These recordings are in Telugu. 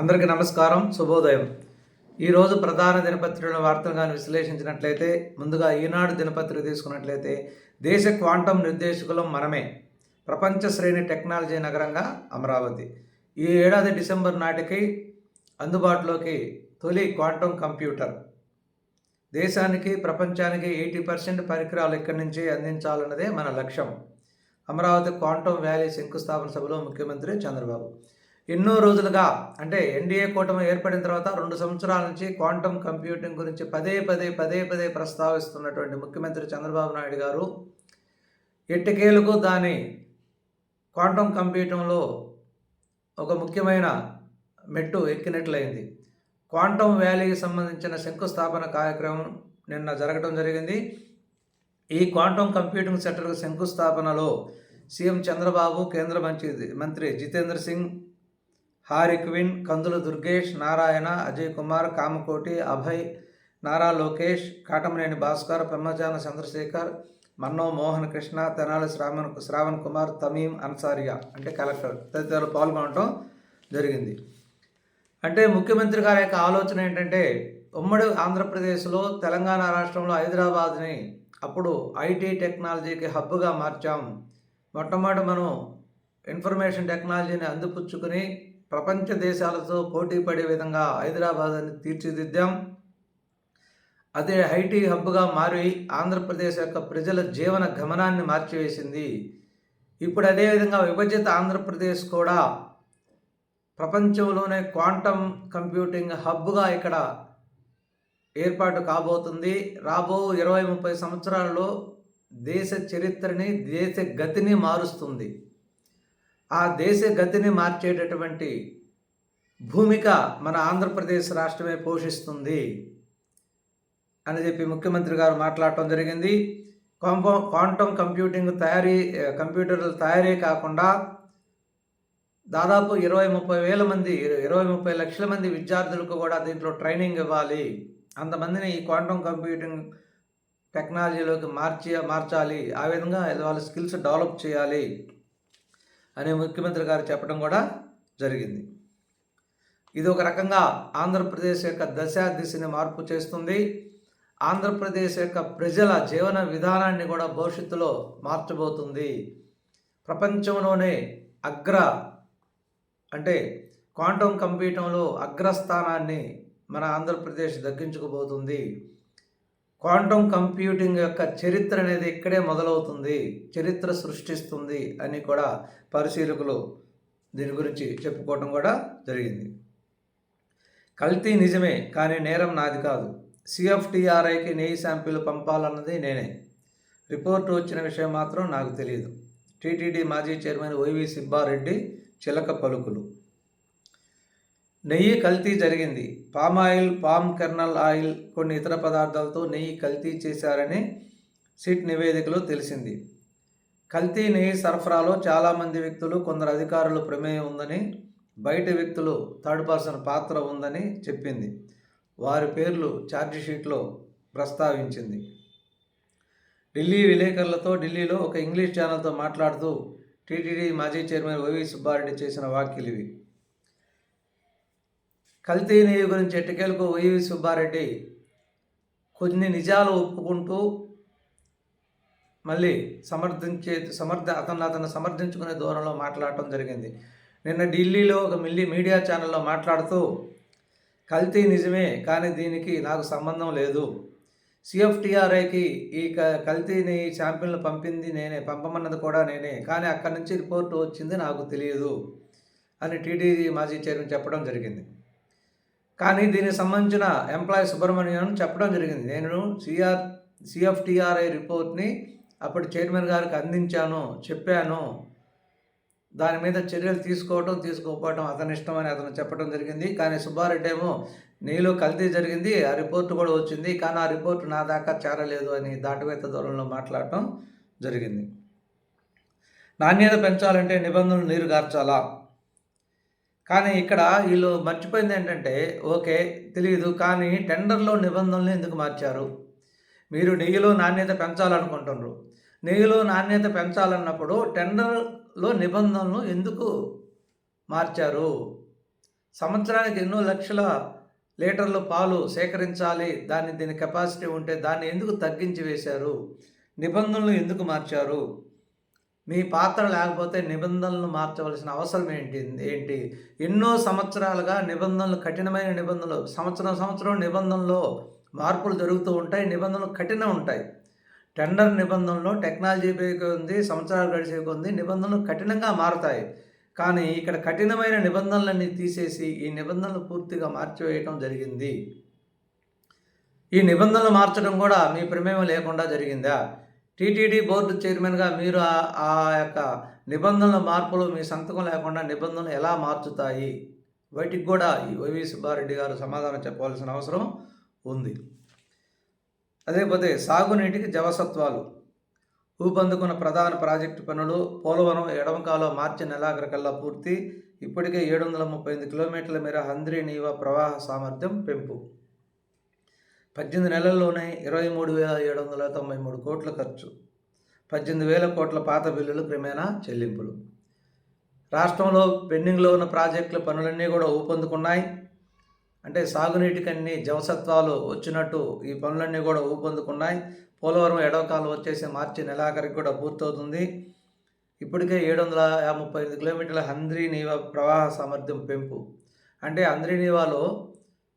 అందరికీ నమస్కారం శుభోదయం. ఈరోజు ప్రధాన దినపత్రికల వార్తలు కానీ విశ్లేషించినట్లయితే ముందుగా ఈనాడు దినపత్రిక తీసుకున్నట్లయితే దేశ క్వాంటం నిర్దేశకులం మనమే. ప్రపంచ శ్రేణి టెక్నాలజీ నగరంగా అమరావతి. ఈ ఏడాది డిసెంబర్ నాటికి అందుబాటులోకి తొలి క్వాంటం కంప్యూటర్. దేశానికి ప్రపంచానికి ఎయిటీ పర్సెంట్ పరికరాలు ఇక్కడి నుంచి అందించాలన్నదే మన లక్ష్యం. అమరావతి క్వాంటం వ్యాలీ శంకుస్థాపన సభలో ముఖ్యమంత్రి చంద్రబాబు. ఎన్నో రోజులుగా అంటే ఎన్డీఏ కూటమి ఏర్పడిన తర్వాత రెండు సంవత్సరాల నుంచి క్వాంటమ్ కంప్యూటింగ్ గురించి పదే పదే పదే పదే ప్రస్తావిస్తున్నటువంటి ముఖ్యమంత్రి చంద్రబాబు నాయుడు గారు ఎట్టకేలకు దాని క్వాంటమ్ కంప్యూటింగ్లో ఒక ముఖ్యమైన మెట్టు ఎక్కినట్లయింది. క్వాంటమ్ వ్యాలీకి సంబంధించిన శంకుస్థాపన కార్యక్రమం నిన్న జరగడం జరిగింది. ఈ క్వాంటమ్ కంప్యూటింగ్ సెంటర్ శంకుస్థాపనలో సీఎం చంద్రబాబు కేంద్ర మంత్రి మంత్రి జితేంద్ర సింగ్ హారిక్విన్ కందుల దుర్గేష్ నారాయణ అజయ్ కుమార్ కామకోటి అభయ్ నారా లోకేష్ కాటమనేని భాస్కర్ పెమ్మజాన చంద్రశేఖర్ మన్నో మోహన్ కృష్ణ తెనాలి శ్రావణ్ శ్రావణ్ కుమార్ తమీం అన్సారియా అంటే కలెక్టర్ తదితరులు పాల్గొనడం జరిగింది. అంటే ముఖ్యమంత్రి గారి యొక్క ఆలోచన ఏంటంటే ఉమ్మడి ఆంధ్రప్రదేశ్లో తెలంగాణ రాష్ట్రంలో హైదరాబాద్ని అప్పుడు ఐటీ టెక్నాలజీకి హబ్గా మార్చాం. మొట్టమొదటి మనం ఇన్ఫర్మేషన్ టెక్నాలజీని అందిపుచ్చుకుని ప్రపంచ దేశాలతో పోటీ పడే విధంగా హైదరాబాద్ని తీర్చిదిద్దాం. అదే ఐటీ హబ్గా మారి ఆంధ్రప్రదేశ్ యొక్క ప్రజల జీవన గమనాన్ని మార్చివేసింది. ఇప్పుడు అదేవిధంగా విభజిత ఆంధ్రప్రదేశ్ కూడా ప్రపంచంలోనే క్వాంటమ్ కంప్యూటింగ్ హబ్గా ఇక్కడ ఏర్పాటు కాబోతుంది. రాబో ఇరవై ముప్పై సంవత్సరాల్లో దేశ చరిత్రని దేశ గతిని మారుస్తుంది. ఆ దేశ గతిని మార్చేటటువంటి భూమిక మన ఆంధ్రప్రదేశ్ రాష్ట్రమే పోషిస్తుంది అని చెప్పి ముఖ్యమంత్రి గారు మాట్లాడటం జరిగింది. కాంపో క్వాంటమ్ కంప్యూటింగ్ తయారీ కంప్యూటర్ల తయారీ కాకుండా దాదాపు ఇరవై ముప్పై వేల మంది ఇరవై ముప్పై లక్షల మంది విద్యార్థులకు కూడా దీంట్లో ట్రైనింగ్ ఇవ్వాలి. అంతమందిని ఈ క్వాంటమ్ కంప్యూటింగ్ టెక్నాలజీలోకి మార్చి మార్చాలి. ఆ విధంగా వాళ్ళ స్కిల్స్ డెవలప్ చేయాలి. అని ముఖ్యమంత్రి గారు చెప్పడం కూడా జరిగింది. ఇది ఒక రకంగా ఆంధ్రప్రదేశ్ యొక్క దశ దిశని మార్పు చేస్తుంది. ఆంధ్రప్రదేశ్ యొక్క ప్రజల జీవన విధానాన్ని కూడా భవిష్యత్తులో మార్చబోతుంది. ప్రపంచంలోనే అగ్ర అంటే క్వాంటమ్ కంప్యూటింగ్లో అగ్రస్థానాన్ని మన ఆంధ్రప్రదేశ్ దక్కించుకోబోతుంది క్వాంటమ్ కంప్యూటింగ్ యొక్క చరిత్ర అనేది ఇక్కడే మొదలవుతుంది చరిత్ర సృష్టిస్తుంది అని కూడా పరిశీలకులు దీని గురించి చెప్పుకోవటం కూడా జరిగింది. కల్తీ నిజమే కానీ నేరం నాది కాదు. సిఎఫ్టిఆర్ఐకి నెయ్యి శాంపిల్ పంపాలన్నది నేనే. రిపోర్టు వచ్చిన విషయం మాత్రం నాకు తెలియదు. టీటీడీ మాజీ చైర్మన్ వైవి సిబ్బారెడ్డి చిలక పలుకులు. నెయ్యి కల్తీ జరిగింది. Palm oil palm kernel oil కొన్ని ఇతర పదార్థాలతో నెయ్యి కల్తీ చేశారని సిట్ నివేదికలో తెలిసింది. కల్తీ నెయ్యి సరఫరాలో చాలామంది వ్యక్తులు కొందరు అధికారులు ప్రమేయం ఉందని బయట వ్యక్తులు థర్డ్ పర్సన్ పాత్ర ఉందని చెప్పింది. వారి పేర్లు ఛార్జిషీట్లో ప్రస్తావించింది. ఢిల్లీ విలేకరులతో ఢిల్లీలో ఒక ఇంగ్లీష్ ఛానల్తో మాట్లాడుతూ టీటీడీ మాజీ చైర్మన్ వైవి సుబ్బారెడ్డి చేసిన వ్యాఖ్యలు ఇవి. కల్తీ నెయ్యి గురించి ఎట్టకేలకు వైవి సుబ్బారెడ్డి కొన్ని నిజాలు ఒప్పుకుంటూ మళ్ళీ సమర్థించే సమర్థ అతను అతను సమర్థించుకునే దూరంలో మాట్లాడటం జరిగింది. నిన్న ఢిల్లీలో ఒక మిల్లీ మీడియా ఛానల్లో మాట్లాడుతూ కల్తీ నిజమే కానీ దీనికి నాకు సంబంధం లేదు. సిఎఫ్టిఆర్ఐకి ఈ క కల్తీని ఛాంపియన్లు పంపింది నేనే పంపమన్నది కూడా నేనే కానీ అక్కడి నుంచి రిపోర్టు వచ్చింది నాకు తెలియదు అని టీటీడీ మాజీ చైర్మన్ చెప్పడం జరిగింది. కానీ దీనికి సంబంధించిన ఎంప్లాయీ సుబ్రహ్మణ్యం చెప్పడం జరిగింది. నేను సిఆర్ సిఎఫ్టిఆర్ఐ రిపోర్ట్ని అప్పుడు చైర్మన్ గారికి అందించాను చెప్పాను. దాని మీద చర్యలు తీసుకోవటం తీసుకోకపోవటం అతని ఇష్టమని అతను చెప్పడం జరిగింది. కానీ సుబ్బారెడ్డి ఏమో నీలో కల్తీ జరిగింది ఆ రిపోర్ట్ కూడా వచ్చింది. కానీ ఆ రిపోర్ట్ నా దాకా చేరలేదు అని దాటవేత దూరంలో మాట్లాడటం జరిగింది. నాణ్యత పెంచాలంటే నిబంధనలు నీరు గార్చాలా? కానీ ఇక్కడ వీళ్ళు మర్చిపోయింది ఏంటంటే ఓకే తెలియదు కానీ టెండర్లో నిబంధనలు ఎందుకు మార్చారు? మీరు నెయ్యిలో నాణ్యత పెంచాలనుకుంటున్నారు. నెయ్యిలో నాణ్యత పెంచాలన్నప్పుడు టెండర్లో నిబంధనలు ఎందుకు మార్చారు? సంవత్సరానికి ఎన్నో లక్షల లీటర్లు పాలు సేకరించాలి దాన్ని దీని కెపాసిటీ ఉంటే దాన్ని ఎందుకు తగ్గించి వేశారు? నిబంధనలు ఎందుకు మార్చారు? మీ పాత్ర లేకపోతే నిబంధనలు మార్చవలసిన అవసరం ఏంటి? ఏంటి? ఎన్నో సంవత్సరాలుగా నిబంధనలు కఠినమైన నిబంధనలు సంవత్సరం సంవత్సరం నిబంధనల్లో మార్పులు జరుగుతూ ఉంటాయి నిబంధనలు కఠినం ఉంటాయి. టెండర్ నిబంధనలు టెక్నాలజీ ఉంది సంవత్సరాలు గడిచే కొంది నిబంధనలు కఠినంగా మారుతాయి. కానీ ఇక్కడ కఠినమైన నిబంధనలన్నీ తీసేసి ఈ నిబంధనలు పూర్తిగా మార్చివేయటం జరిగింది. ఈ నిబంధనలు మార్చడం కూడా మీ ప్రమేయం లేకుండా జరిగిందా? టీటీడీ బోర్డు చైర్మన్గా మీరు ఆ యొక్క నిబంధనల మార్పులు మీ సంతకం లేకుండా నిబంధనలు ఎలా మార్చుతాయి? వాటికి కూడా ఈ వైవి సుబ్బారెడ్డి గారు సమాధానం చెప్పవలసిన అవసరం ఉంది. అదేపోతే సాగునీటికి జవసత్వాలు. ఊపందుకున్న ప్రధాన ప్రాజెక్టు పనులు పోలవరం ఎడమకాలో మార్చి నెలాఖరికల్లా పూర్తి. ఇప్పటికే ఏడు వందల ముప్పై ఎనిమిది కిలోమీటర్ల మేర హంద్రీ నీవ ప్రవాహ సామర్థ్యం పెంపు. పద్దెనిమిది నెలల్లోనే ఇరవై మూడు వేల ఏడు వందల తొంభై మూడు కోట్ల ఖర్చు పద్దెనిమిది వేల కోట్ల పాత బిల్లులు క్రమేణా చెల్లింపులు. రాష్ట్రంలో పెండింగ్లో ఉన్న ప్రాజెక్టుల పనులన్నీ కూడా ఊపందుకున్నాయి. అంటే సాగునీటికి అన్ని జవసత్వాలు వచ్చినట్టు ఈ పనులన్నీ కూడా ఊపందుకున్నాయి. పోలవరం ఎడవకాలం వచ్చేసి మార్చి నెలాఖరికి కూడా పూర్తవుతుంది. ఇప్పటికే ఏడు వందల ముప్పై ఐదు కిలోమీటర్ల హంద్రీనీవ ప్రవాహ సామర్థ్యం పెంపు. అంటే అంద్రీనీవాలో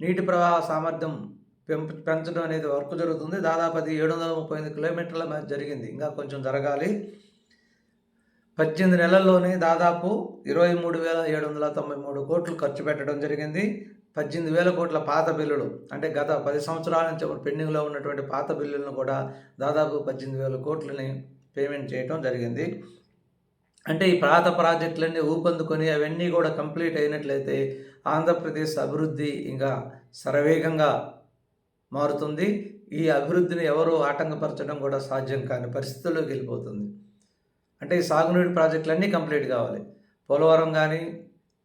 నీటి ప్రవాహ సామర్థ్యం పెంచడం అనేది వర్క్ జరుగుతుంది. దాదాపు అది ఏడు వందల ముప్పై ఎనిమిది కిలోమీటర్ల మ్యాచ్ జరిగింది. ఇంకా కొంచెం జరగాలి. పద్దెనిమిది నెలల్లోనే దాదాపు ఇరవై మూడు వేల ఏడు వందల తొంభై మూడు కోట్లు ఖర్చు పెట్టడం జరిగింది. పద్దెనిమిది వేల కోట్ల పాత బిల్లులు అంటే గత పది సంవత్సరాల నుంచి పెండింగ్లో ఉన్నటువంటి పాత బిల్లులను కూడా దాదాపు పద్దెనిమిది వేల కోట్లని పేమెంట్ చేయడం జరిగింది. అంటే ఈ పాత ప్రాజెక్టులన్నీ ఊపందుకొని అవన్నీ కూడా కంప్లీట్ అయినట్లయితే ఆంధ్రప్రదేశ్ అభివృద్ధి ఇంకా శరవేగంగా మారుతుంది. ఈ అభివృద్ధిని ఎవరు ఆటంకపరచడం కూడా సాధ్యం కాని పరిస్థితుల్లోకి వెళ్ళిపోతుంది. అంటే ఈ సాగునీటి ప్రాజెక్టులన్నీ కంప్లీట్ కావాలి. పోలవరం కానీ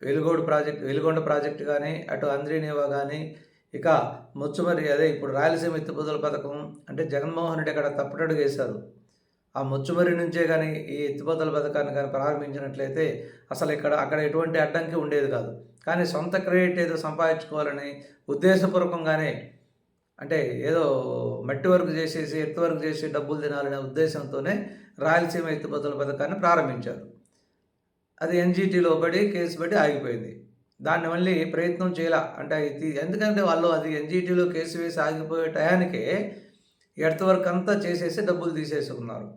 వెలుగోడు ప్రాజెక్ట్ వెలుగొండ ప్రాజెక్టు కానీ అటు అంద్రీనేవా కానీ ఇక ముచ్చుమరి అదే ఇప్పుడు రాయలసీమ ఎత్తిపోతల పథకం అంటే జగన్మోహన్ రెడ్డి అక్కడ తప్పటడుగు వేశారు. ఆ ముచ్చుమరి నుంచే కానీ ఈ ఎత్తిపోతల పథకాన్ని కానీ ప్రారంభించినట్లయితే అసలు ఇక్కడ అక్కడ ఎటువంటి అడ్డంకి ఉండేది కాదు. కానీ సొంత క్రెడిట్ ఏదో సంపాదించుకోవాలని ఉద్దేశపూర్వకంగానే అంటే ఏదో మట్టి వర్క్ చేసేసి ఎత్తు వర్క్ చేసి డబ్బులు తినాలనే ఉద్దేశంతోనే రాయలసీమ ఎత్తుపతుల పథకాన్ని ప్రారంభించారు. అది ఎన్జిటీలో పడి కేసు పడి ఆగిపోయింది. దాన్ని మళ్ళీ ప్రయత్నం చేయాల? అంటే ఇది ఎందుకంటే వాళ్ళు అది ఎన్జిటీలో కేసు వేసి ఆగిపోయే టయానికే ఎడత వర్క్ అంతా చేసేసి డబ్బులు తీసేసుకున్నారు.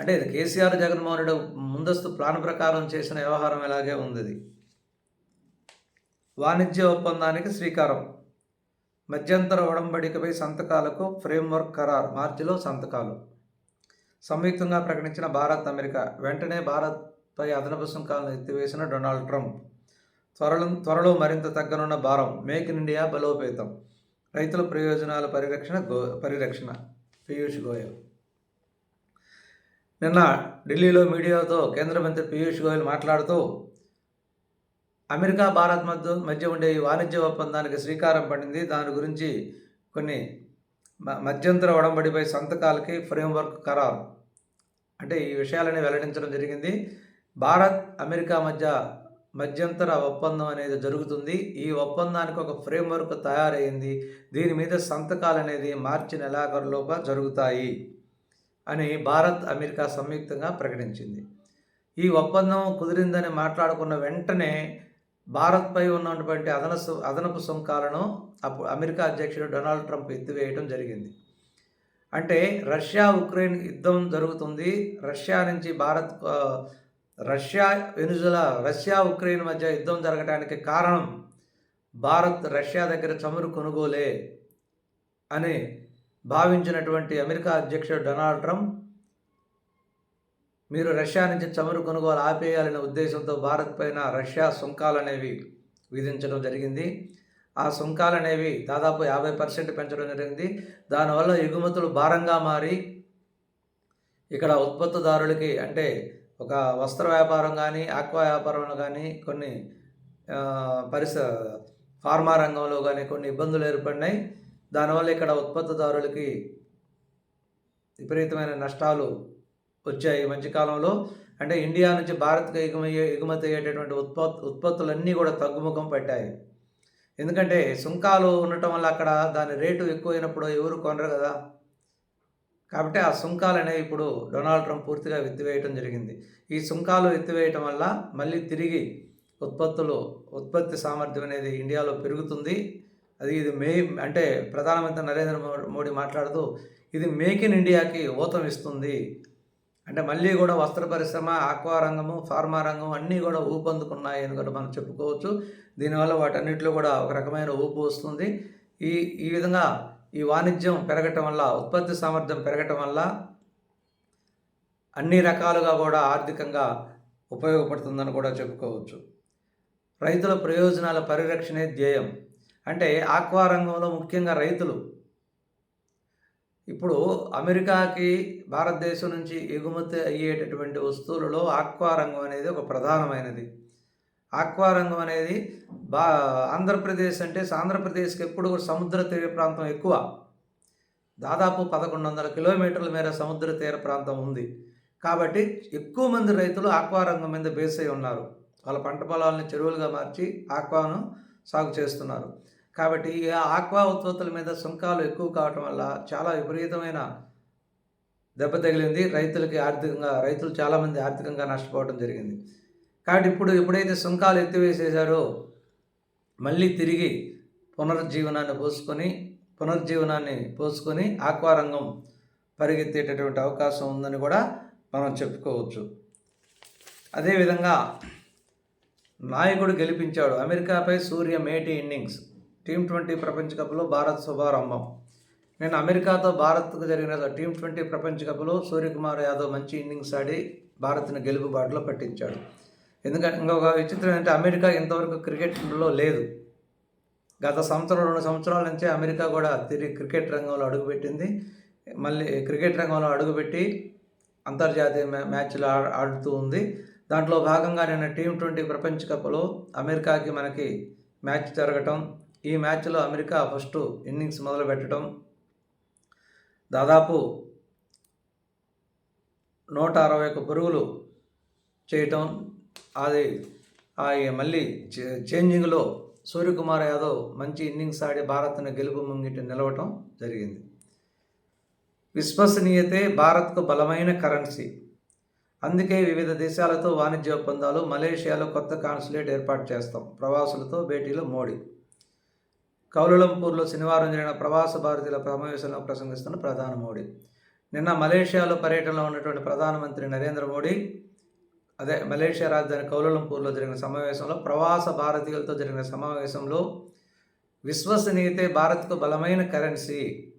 అంటే ఇది కేసీఆర్ జగన్మోహన్ రెడ్డి ముందస్తు ప్లాన్ ప్రకారం చేసిన వ్యవహారం ఇలాగే ఉంది వాణిజ్య ఒప్పందానికి శ్రీకారం. మధ్యంతర ఒడంబడికపై సంతకాలకు ఫ్రేమ్వర్క్ ఖరారు మార్చిలో సంతకాలు. సంయుక్తంగా ప్రకటించిన భారత్ అమెరికా వెంటనే భారత్పై అదనపు సుంకాలను ఎత్తివేసిన డొనాల్డ్ ట్రంప్. త్వరలో త్వరలో మరింత తగ్గనున్న భారం మేక్ ఇన్ ఇండియా బలోపేతం రైతుల ప్రయోజనాల పరిరక్షణ గో పరిరక్షణ పీయూష్ గోయల్. నిన్న ఢిల్లీలో మీడియాతో కేంద్ర మంత్రి పీయూష్ గోయల్ మాట్లాడుతూ అమెరికా భారత్ మధ్య మధ్య ఉండే ఈ వాణిజ్య ఒప్పందానికి శ్రీకారం పడింది. దాని గురించి కొన్ని మధ్యంతర ఒడంబడిపై సంతకాలకి ఫ్రేమ్వర్క్ ఖరారు. అంటే ఈ విషయాలని వెల్లడించడం జరిగింది. భారత్ అమెరికా మధ్య మధ్యంతర ఒప్పందం అనేది జరుగుతుంది. ఈ ఒప్పందానికి ఒక ఫ్రేమ్వర్క్ తయారైంది. దీని మీద సంతకాలు అనేది మార్చి నెలాఖరులోగా జరుగుతాయి అని భారత్ అమెరికా సంయుక్తంగా ప్రకటించింది. ఈ ఒప్పందం కుదిరిందని మాట్లాడుకున్న వెంటనే భారత్పై ఉన్నటువంటి అదనపు అదనపు సుంకాలను అప్పుడు అమెరికా అధ్యక్షుడు డొనాల్డ్ ట్రంప్ ఎత్తివేయడం జరిగింది. అంటే రష్యా ఉక్రెయిన్ యుద్ధం జరుగుతుంది. రష్యా నుంచి Bharat Russia Venezuela Russia Ukraine మధ్య యుద్ధం జరగడానికి కారణం భారత్ రష్యా దగ్గర చమురు కొనుగోలే అని భావించినటువంటి అమెరికా అధ్యక్షుడు డొనాల్డ్ ట్రంప్ మీరు రష్యా నుంచి చమురు కొనుగోలు ఆపేయాలనే ఉద్దేశంతో భారత్ పైన రష్యా సుంకాలు అనేవి విధించడం జరిగింది. ఆ సుంకాలనేవి దాదాపు యాభై పర్సెంట్ పెంచడం జరిగింది. దానివల్ల ఎగుమతులు భారంగా మారి ఇక్కడ ఉత్పత్తిదారులకి అంటే ఒక వస్త్ర వ్యాపారం కానీ ఆక్వా వ్యాపారంలో కానీ కొన్ని పరిస ఫార్మా రంగంలో కానీ కొన్ని ఇబ్బందులు ఏర్పడినాయి. దానివల్ల ఇక్కడ ఉత్పత్తిదారులకి విపరీతమైన నష్టాలు వచ్చాయి ఈ మధ్యకాలంలో అంటే ఇండియా నుంచి భారత్కు ఎగుమయ్యే ఎగుమతి అయ్యేటటువంటి ఉత్పత్ ఉత్పత్తులన్నీ కూడా తగ్గుముఖం పట్టాయి. ఎందుకంటే సుంకాలు ఉండటం వల్ల అక్కడ దాని రేటు ఎక్కువైనప్పుడు ఎవరు కొనరు కదా. కాబట్టి ఆ సుంకాలు అనేవి ఇప్పుడు డొనాల్డ్ ట్రంప్ పూర్తిగా ఎత్తివేయటం జరిగింది. ఈ సుంకాలు ఎత్తివేయటం వల్ల మళ్ళీ తిరిగి ఉత్పత్తులు ఉత్పత్తి సామర్థ్యం అనేది ఇండియాలో పెరుగుతుంది. అది ఇది మే అంటే ప్రధానమంత్రి నరేంద్ర మోడీ మాట్లాడుతూ ఇది మేక్ ఇన్ ఇండియాకి ఊతం ఇస్తుంది అంటే మళ్ళీ కూడా వస్త్ర పరిశ్రమ ఆక్వా రంగము ఫార్మా రంగం అన్నీ కూడా ఊపందుకున్నాయి అని కూడా మనం చెప్పుకోవచ్చు. దీనివల్ల వాటన్నిటిలో కూడా ఒక రకమైన ఊపు వస్తుంది. ఈ ఈ విధంగా ఈ వాణిజ్యం పెరగటం వల్ల ఉత్పత్తి సామర్థ్యం పెరగటం వల్ల అన్ని రకాలుగా కూడా ఆర్థికంగా ఉపయోగపడుతుందని కూడా చెప్పుకోవచ్చు. రైతుల ప్రయోజనాల పరిరక్షణే ధ్యేయం. అంటే ఆక్వా రంగంలో ముఖ్యంగా రైతులు ఇప్పుడు అమెరికాకి భారతదేశం నుంచి ఎగుమతి అయ్యేటటువంటి వస్తువులలో ఆక్వా రంగం అనేది ఒక ప్రధానమైనది. ఆక్వా రంగం అనేది బా ఆంధ్రప్రదేశ్ అంటే ఆంధ్రప్రదేశ్కి ఎప్పుడు సముద్ర తీర ప్రాంతం ఎక్కువ. దాదాపు పదకొండు వందల కిలోమీటర్ల మేర సముద్ర తీర ప్రాంతం ఉంది. కాబట్టి ఎక్కువ మంది రైతులు ఆక్వా రంగం మీద బేస్ అయి ఉన్నారు. వాళ్ళ పంట పొలాలను చెరువులుగా మార్చి ఆక్వాను సాగు చేస్తున్నారు. కాబట్టి ఆక్వా ఉత్పత్తుల మీద సుంకాలు ఎక్కువ కావటం వల్ల చాలా విపరీతమైన దెబ్బ తగిలింది. రైతులకి ఆర్థికంగా రైతులు చాలామంది ఆర్థికంగా నష్టపోవడం జరిగింది. కాబట్టి ఇప్పుడు ఎప్పుడైతే సుంకాలు ఎత్తివేసేశారో మళ్ళీ తిరిగి పునరుజ్జీవనాన్ని పోసుకొని పునరుజ్జీవనాన్ని పోసుకొని ఆక్వా రంగం పరిగెత్తేటటువంటి అవకాశం ఉందని కూడా మనం చెప్పుకోవచ్చు. అదేవిధంగా నాయకుడు గెలిపించాడు. అమెరికాపై సూర్య మేటి ఇన్నింగ్స్ టీం ట్వంటీ ప్రపంచ కప్లో భారత్ శుభారంభం. నేను అమెరికాతో భారత్కు జరిగిన టీం ట్వంటీ ప్రపంచ కప్లో సూర్యకుమార్ యాదవ్ మంచి ఇన్నింగ్స్ ఆడి భారత్ను గెలుపు బాటలో పట్టించాడు. ఎందుకంటే ఇంకొక విచిత్రం ఏంటంటే అమెరికా ఇంతవరకు క్రికెట్లో లేదు. గత సంవత్సరం రెండు సంవత్సరాల నుంచే అమెరికా కూడా తిరిగి క్రికెట్ రంగంలో అడుగుపెట్టింది. మళ్ళీ క్రికెట్ రంగంలో అడుగుపెట్టి అంతర్జాతీయ మ్యాచ్లు ఆడుతూ ఉంది. దాంట్లో భాగంగా నిన్న టీం ట్వంటీ ప్రపంచ కప్లో అమెరికాకి మనకి మ్యాచ్ జరగటం ఈ మ్యాచ్లో అమెరికా ఫస్ట్ ఇన్నింగ్స్ మొదలు పెట్టడం దాదాపు నూట అరవై ఒక్క పరుగులు చేయటం అది మళ్ళీ చేంజింగ్లో సూర్యకుమార్ యాదవ్ మంచి ఇన్నింగ్స్ ఆడి భారత్ను గెలుపు ముంగిటి నిలవటం జరిగింది. విశ్వసనీయతే భారత్కు బలమైన కరెన్సీ. అందుకే వివిధ దేశాలతో వాణిజ్య ఒప్పందాలు మలేషియాలో కొత్త కాన్సులేట్ ఏర్పాటు చేస్తాం ప్రవాసులతో భేటీలో మోడీ కౌలంపూర్లో శనివారం జరిగిన ప్రవాస భారతీయుల సమావేశంలో ప్రసంగిస్తున్న ప్రధాని మోడీ. నిన్న మలేషియాలో పర్యటనలో ఉన్నటువంటి ప్రధానమంత్రి నరేంద్ర మోడీ అదే మలేషియా రాజధాని కౌలంపూర్లో జరిగిన సమావేశంలో ప్రవాస భారతీయులతో జరిగిన సమావేశంలో విశ్వసనీయతే భారత్కు బలమైన కరెన్సీ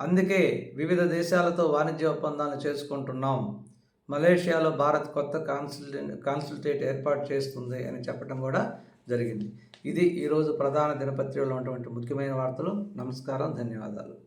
అందుకే వివిధ దేశాలతో వాణిజ్య ఒప్పందాలు చేసుకుంటున్నాం. మలేషియాలో భారత్ కొత్త కాన్సుల్ కాన్సుల్టేట్ ఏర్పాటు చేస్తుంది అని చెప్పడం కూడా జరిగింది. ఇది ఈరోజు ప్రధాన దినపత్రికలో ఉన్నటువంటి ముఖ్యమైన వార్తలు. నమస్కారం ధన్యవాదాలు.